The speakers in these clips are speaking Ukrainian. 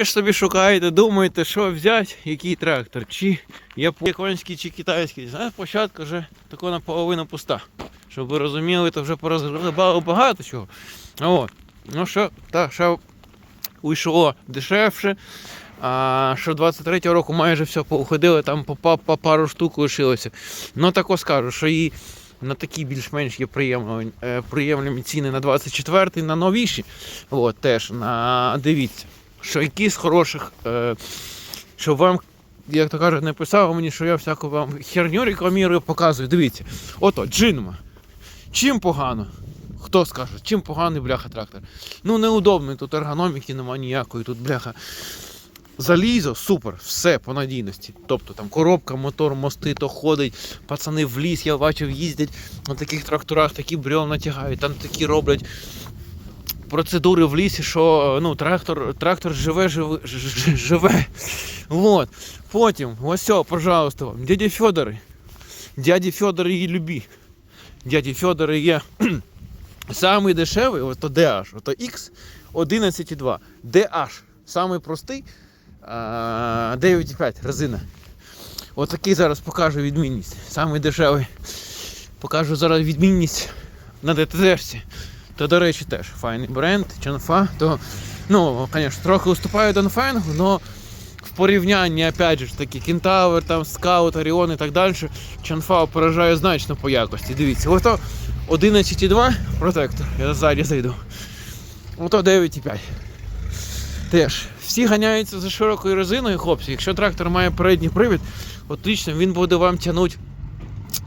Ж собі шукаєте, думаєте, що взяти, який трактор, чи японський, чи китайський. Знаєте, площадка вже тако наполовину пуста. Щоб ви розуміли, то вже порозгребали багато чого. От. Ну що, так, що уйшло дешевше. А що 23-го року майже все поуходили, там по, по, по пару штук лишилося. Ну тако скажу, що і на такі більш-менш є приємні, е, приємні ціни на 24-й, на новіші. От, теж на дивіться, що якісь хороших, е, що вам, як то кажуть, не писав мені, що я всяку вам херню рекламірую, показую. Дивіться, ото джинма. Чим погано? Хто скаже, чим поганий бляха трактор? Ну неудобний, тут ергономіки немає ніякої, тут бляха. Залізо, супер, все по надійності. Тобто там коробка, мотор, мости, то ходить, пацани в ліс, я бачив, їздять на таких тракторах, такі бревна тягають, там такі роблять процедури в лісі, що ну, трактор, трактор живе, живе, живе. Вот. Потім, ось, все, пожалуйста, вам, дяді Федори. Дяді Федори її любі. Дяді Федори є самий дешевий, ото DH, ото X 11,2. DH, самий простий, 9,5 резина. Отакий зараз покажу відмінність. Самий дешевий. Покажу зараз відмінність на ДТЗшці. То, до речі, теж файний бренд, Чанфа. То, ну, звісно, трохи уступає Донфенгу, але в порівнянні, опять же ж таки, Кентавр, там, Скаут, Оріон і так далі, Чанфа поражає значно по якості. Дивіться, ото 11,2 протектор, я ззаді зайду. Ото 9,5. Теж. Всі ганяються за широкою резиною, хлопці. Якщо трактор має передній привід, отлично, він буде вам тягнути,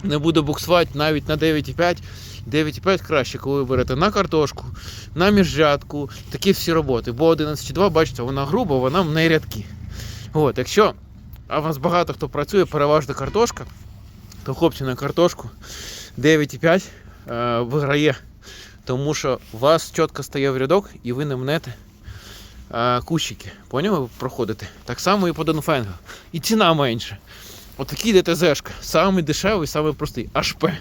не буде буксувати навіть на 9,5. 9,5 краще, коли ви берете на картошку, на міжрядку, такі всі роботи. Бо 11,2, бачите, вона груба, вона в неї рядки. От, якщо а у вас багато хто працює, переважно картошка, то хлопці на картошку 9,5 е, виграє. Тому що у вас чітко стає в рядок і ви не мнете е, кущики. Поняли? Ви проходите. Так само і по Донфенгу. І ціна менша. Отакий ДТЗшка. Самий дешевий, самий простий. HP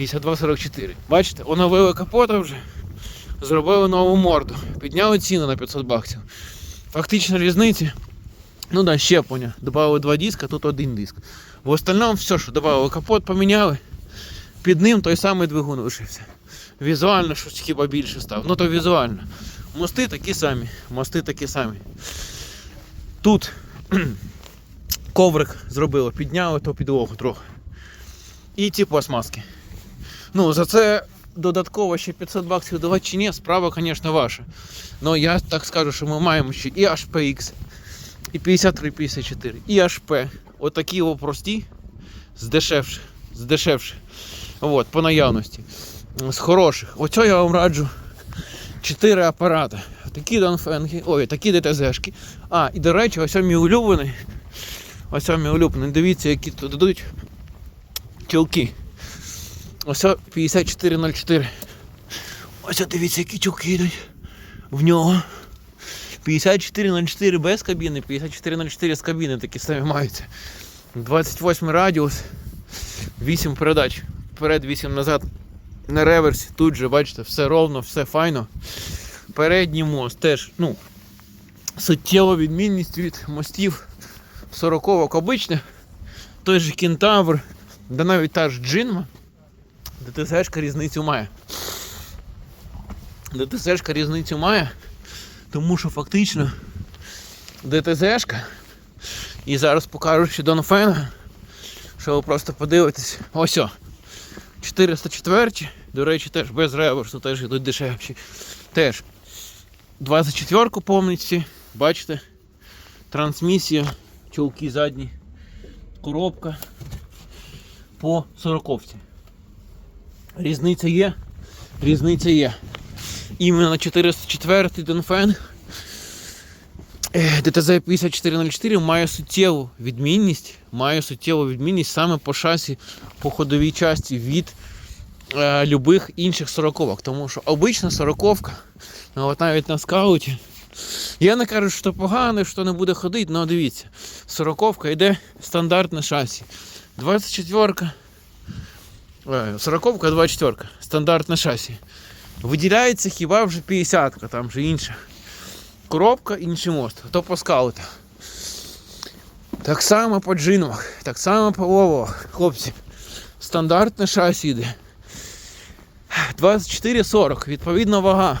5244. Бачите, оновили капота вже. Зробили нову морду. Підняли ціну на 500 баксів. Фактично різниці. Ну да, щеплення. Добавили два диска, тут один диск. В остальному все, що добавили капот, поміняли. Під ним той самий двигун лишився. Візуально щось хіба більше став. Ну то візуально. Мости такі самі. Мости такі самі. Тут коврик зробили, підняли то підлогу трохи. І ці пластмаски. Ну, за це додатково ще 500 баксів давати чи ні, справа, звісно, ваша. Ну я так скажу, що ми маємо ще і HPX, і 53-54, і HP. Отакі о прості, здешевше, здешевше. От, по наявності. З хороших. Оцього я вам раджу 4 апарати. Такі Донфенги, ой, такі ДТЗшки. А, і до речі, ось мій улюблений. Ось мій улюблений. Дивіться, які тут дадуть тілки. Ось 5404. Ось дивіться, які тілки йдуть в нього. 5404 без кабіни, 5404 з кабіни такі самі маються. 28 радіус, 8 передач. Вперед, 8 назад. На реверсі, тут же, бачите, все ровно, все файно. Передній мост теж, ну, суттєва відмінність від мостів 40-ок обичних. Той же кентавр, да навіть та ж джинма. ДТЗшка різницю має. ДТЗшка різницю має, тому що фактично ДТЗшка, і зараз покажу ще Донфенга, що ви просто подивитесь. Ось о. 404, до речі, теж без реверсу, теж йдуть дешевші. Теж 24-ку повністю, бачите, трансмісія, чулки задні, коробка по 40 Різниця є, різниця є. Іменно 404 Донфенг е, ДТЗ 5404 має суттєву відмінність, має суттєву відмінність саме по шасі, по ходовій часті від е, любих інших сороковок. Тому що обична сороковка, ну, от навіть на скауті. Я не кажу, що погано, що не буде ходити, але дивіться, сороковка йде стандартне шасі. 24 Е, Сороковка, 24 стандартне шасі. Виділяється хіба вже 50-ка, там же інша. коробка, інший мост. То по скаутах. Так само по джинвах, так само по вовах. Хлопці, стандартне шасі йде. 24,40, відповідна вага.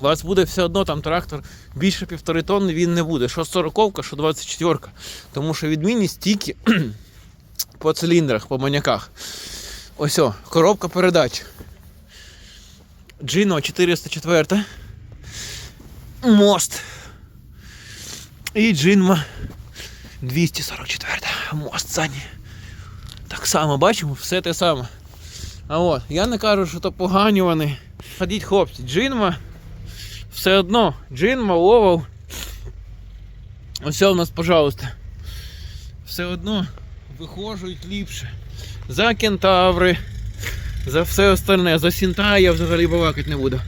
У вас буде все одно там трактор більше півтори тонни він не буде. Що 40-ка, що 24. Тому що відмінність тільки по циліндрах, по маняках. Ось о, коробка передач. Джино 404. Мост. І Джинма 244. Мост задній. Так само, бачимо, все те саме. А от, я не кажу, що то погані вони. Ходіть, хлопці, Джинма. Все одно, Джинма, Ловов. Ось у нас, пожалуйста. Все одно виходжують ліпше. За кентаври, за все остальне, за Сінта я взагалі балакати не буду.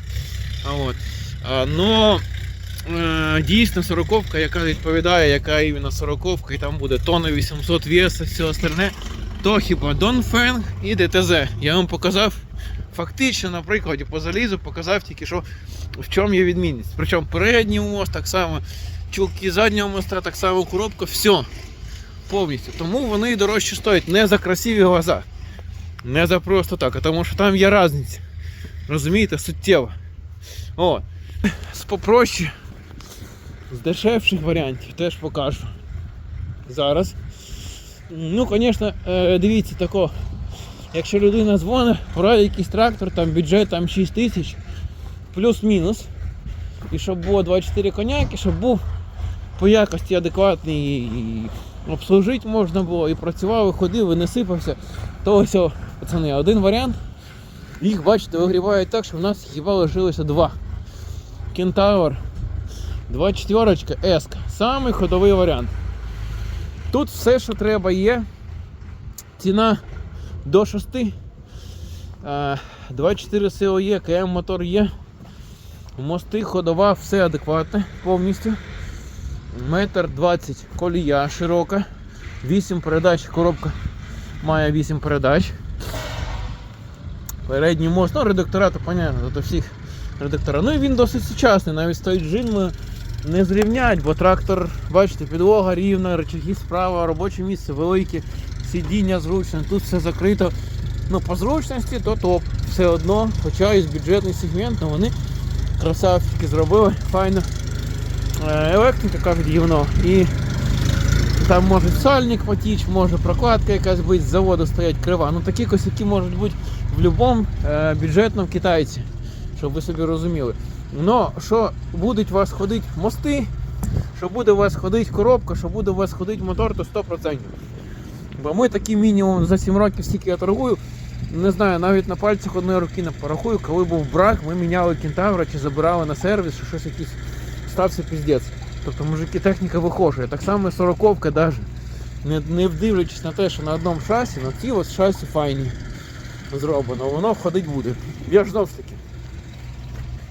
А от. А, но е, дійсно сороковка, яка відповідає, яка іменно сороковка, і там буде тонна 800 веса, все остальне, то хіба Донфенг і ДТЗ. Я вам показав фактично на прикладі по залізу, показав тільки що в чому є відмінність. Причому передній мост, так само чулки заднього моста, так само коробка, все повністю. Тому вони дорожче стоять не за красиві глаза, не за просто так, а тому що там є різниця. Розумієте, суттєво. О, з попроще, з дешевших варіантів теж покажу. Зараз. Ну, звісно, е, дивіться тако. Якщо людина дзвонить, брає якийсь трактор, там бюджет там 6 тисяч, плюс-мінус. І щоб було 24 коняки, щоб був по якості адекватний і обслужити можна було, і працював, і ходив, і не сипався, то ось, пацани, один варіант. Їх, бачите, вигрівають так, що в нас хіба лишилося два. Кентавр, 24 S. Самий ходовий варіант. Тут все, що треба, є. Ціна до 6. Е, 24 СО є, КМ мотор є. Мости, ходова, все адекватне повністю. Метр 20 колія широка. 8 передач, коробка має 8 передач. Передній мост, ну редактора, то понятно, то всіх редактора. Ну і він досить сучасний, навіть стоїть джинми не зрівнять, бо трактор, бачите, підлога рівна, речаги справа, робоче місце велике, сидіння зручне, тут все закрито. Ну, по зручності то топ. Все одно, хоча і з бюджетний сегмент, вони красавчики зробили, файно. Е, Електрика кажуть гівно. І там може сальник потіч, може прокладка якась бути, з заводу стоять крива. Ну такі косяки можуть бути в будь-якому е, бюджетному китайці, щоб ви собі розуміли. Но що будуть у вас ходити мости, що буде у вас ходити коробка, що буде у вас ходити мотор, то 100%. Бо ми такий мінімум за 7 років, скільки я торгую, не знаю, навіть на пальцях одної руки не порахую, коли був брак, ми міняли кентавра чи забирали на сервіс, що щось якийсь стався піздець. Тобто мужики техніка вихожує. Так само і сороковка навіть. Не, не вдивлячись на те, що на одному шасі, на ці ось шасі файні зроблено, воно ходить буде. Я ж знов таки.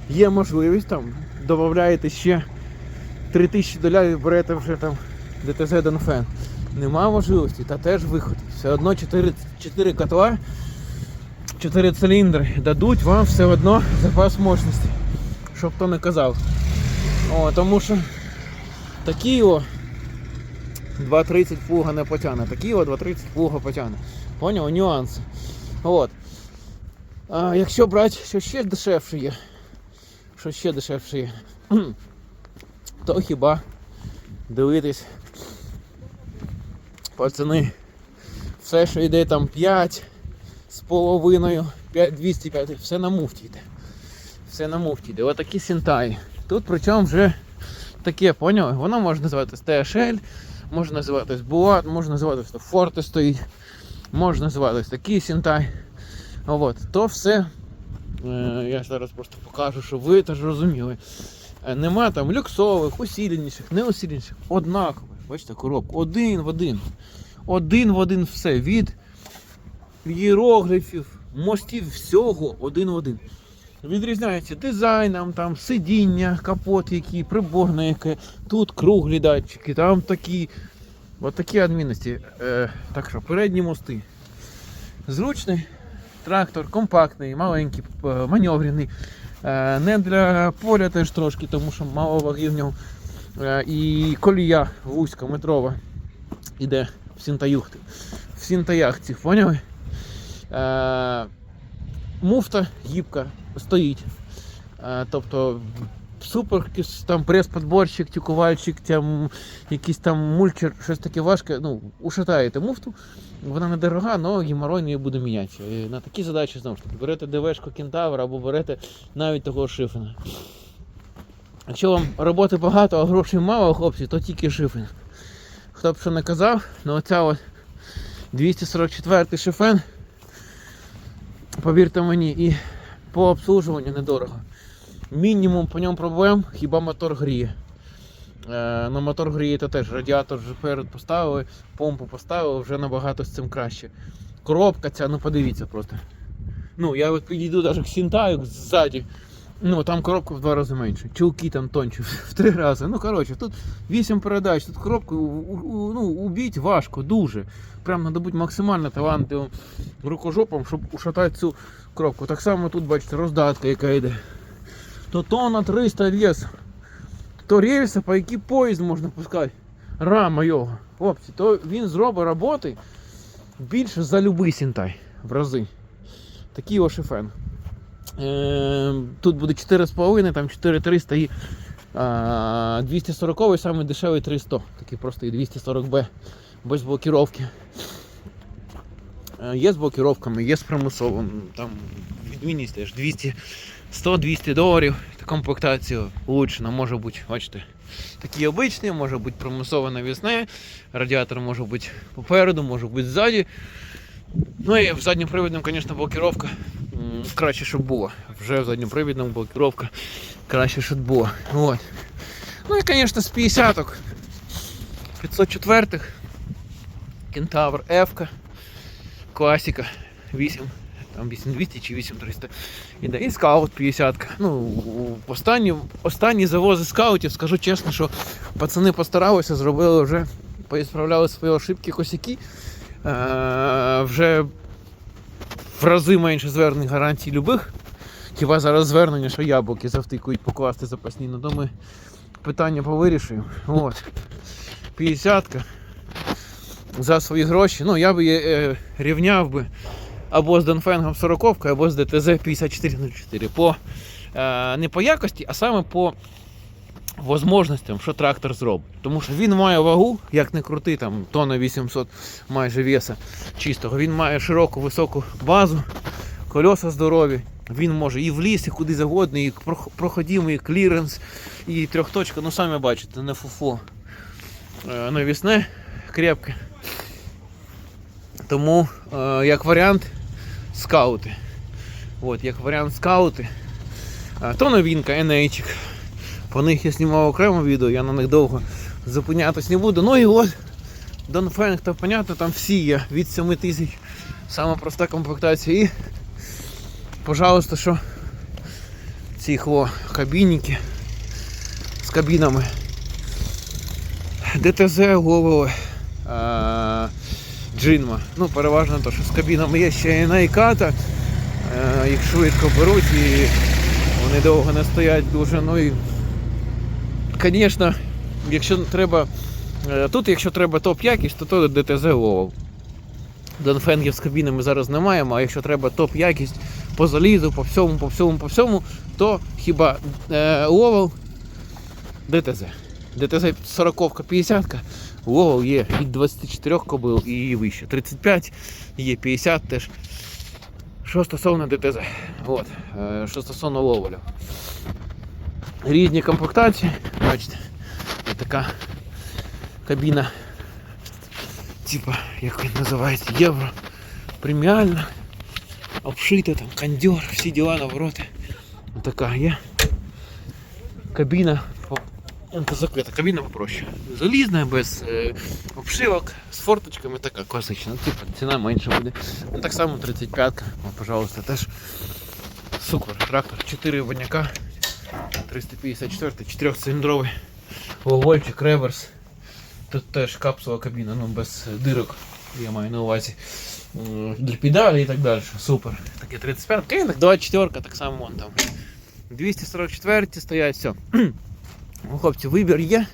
Є можливість там, додаєте ще 3000 долярів, берете вже там ДТЗ Донфен. Нема можливості, та теж виход. Все одно 4, 4 котла, 4 циліндри дадуть вам все одно запас мощності. Щоб хто не казав. О, тому що такі о 2.30 плуга не потягне, такі о 2.30 плуга потягне. Поняв? Нюанси. От. А, якщо брати, що ще дешевше є, що ще дешевше є, то хіба дивитись, пацани, все, що йде там 5 з половиною, 5, 205, все на муфті йде. Все на муфті йде. Отакі сінтаї. Тут причому вже таке, поняли? Воно може називатись THL, може називатись Буат, може називатись Форте стоїть, може називатись такий сінтай. От. То все. Е, я зараз просто покажу, щоб ви теж розуміли. Е, Нема там люксових, усіленіших, неусіленіших, однакових. Бачите, коробку. Один в один. Один в один все. Від іерогліфів, мостів, всього один в один. Відрізняється дизайном, там сидіння, капот який, приборне яке, тут круглі датчики, там такі. От такі адмінності. Е, так що, передні мости. Зручний трактор, компактний, маленький, е, маневрений. Е, Не для поля теж трошки, тому що мало ваги в нього. Е, І колія вузька метрова іде в Сінтаюхти. В Сінтаях цих, поняли? Е, Муфта гібка стоїть. Е, Тобто супер там прес-подборщик, тюкувальщик, там, якийсь там мульчер, щось таке важке. Ну, ушатаєте муфту. Вона недорога, але геморрой не буде мінятися. І на такі задачі знову ж таки берете ДВшку Кентавр або берете навіть того шифена. Якщо вам роботи багато, а грошей мало, хлопці, то тільки шифен. Хто б що не казав, ну оця от 244 шифен, повірте мені, і по обслужуванню недорого. Мінімум по ньому проблем, хіба мотор гріє. Е, ну, мотор гріє, то теж радіатор вже перед поставили, помпу поставили, вже набагато з цим краще. Коробка ця, ну подивіться просто. Ну, я от підійду навіть к Сінтаю ззаді. Ну, там коробка в два рази менше. Чулки там тонче в три рази. Ну, коротше, тут 8 передач, тут коробку ну, убіть важко, дуже. Прям треба бути максимально талантливим рукожопом, щоб ушатати цю коробку. Так само тут, бачите, роздатка, яка йде. То тонна 300 вес. То рельса, по який поїзд можна пускати. Рама його. Хлопці, то він зробить роботи більше за любий сінтай в рази. Такий ось шифен. Е, тут буде 4,5, там 4,300 і а, 240 саме дешевий 300. Такий просто і 240B без блокіровки. Е, Є з блокіровками, є з примусовим. Там відмінність теж 200, 100-200 доларів. Та комплектація улучшена може бути, бачите. Такі обичні, може бути примусове навісне, радіатор може бути попереду, може бути ззаді. Ну і в задньопривідному, звісно, блокіровка краще, щоб було. Вже в задньопривідному блокіровка краще, щоб було. От. Ну і, звісно, з 50-ок. 504-х. Кентавр F. Класика 8. Там 8200 чи 8300. Іде. І скаут 50. Ну, останні, останні завози скаутів, скажу чесно, що пацани постаралися, зробили вже, поісправляли свої ошибки косяки. Е, вже в рази менше звернень гарантій любих. Хіба зараз звернення, що яблуки завтикують покласти запасні, ну ми питання повирішуємо. От. 50-ка. За свої гроші. Ну, я би е, рівняв би або з Донфенгом 40 або з ДТЗ 5404. По, е, не по якості, а саме по возможностям, що трактор зробить. Тому що він має вагу, як не крути, там тонна 800 майже веса чистого. Він має широку високу базу, кольоса здорові. Він може і в ліс, і куди завгодно, і прох- проходимий, і кліренс, і трьохточка, ну самі бачите, не фуфо. Е, навісне, крепке. Тому, е, як варіант, скаути. От, як варіант скаути. Е, то новинка NH. По них я знімав окремо відео, я на них довго зупинятись не буду. Ну і от Донфенг, то понятно, там всі є від 7 тисяч. Сама проста комплектація. І, пожалуйста, що ці хво кабінники з кабінами. ДТЗ голови е, Джинма. Ну, переважно то, що з кабінами є ще і найката. Е, їх швидко беруть і вони довго не стоять дуже. Ну і, звісно, якщо треба. е, Тут, якщо треба топ-якість, то то ДТЗ Ловов. Донфенгів з кабінами зараз не маємо, а якщо треба топ-якість по залізу, по всьому, по всьому, по всьому, то хіба е, Ловов ДТЗ. ДТЗ 40 50 Ловов є від 24 кобил і вище. 35 є 50 теж. Що стосовно ДТЗ. От. е, Що стосовно ловолю. Різні комплектації. Бачите, є така кабіна. Типа, як він називається, євро. Преміальна. Обшита, там кондер, всі діла навороти. Така є. Кабіна по- Это закрита кабіна попроще. Залізна, без е, обшивок, з форточками, така класична. Ну, типу, ціна менша буде. Ну, так само 35-ка, О, пожалуйста, теж супер. Трактор 4 водняка, 354, 4-циліндровий вогольчик, реверс. Тут теж капсула кабіна, ну без е, дирок, я маю на увазі. М, Для і так далі. Супер. Таке 35, так 24, так само вон там. 244 стоять, все. Хлопці, вибір є.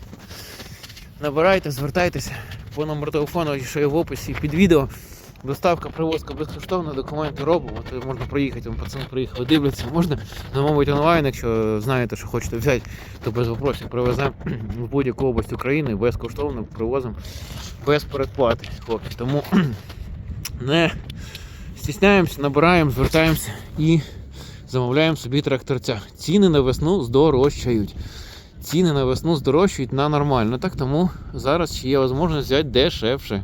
Набирайте, звертайтеся по номеру телефону, що є в описі під відео. Доставка, привозка безкоштовна, документи робимо. То можна проїхати, вон пацани приїхали, дивляться, можна замовити онлайн, якщо знаєте, що хочете взяти, то без вопросів привеземо в будь-яку область України безкоштовно привозимо без передплати, хлопці. Тому не стісняємося, набираємо, звертаємося і замовляємо собі тракторця. Ціни на весну здорожчають. Ціни на весну здорожчають на нормально. Так тому зараз є можливість взяти дешевше.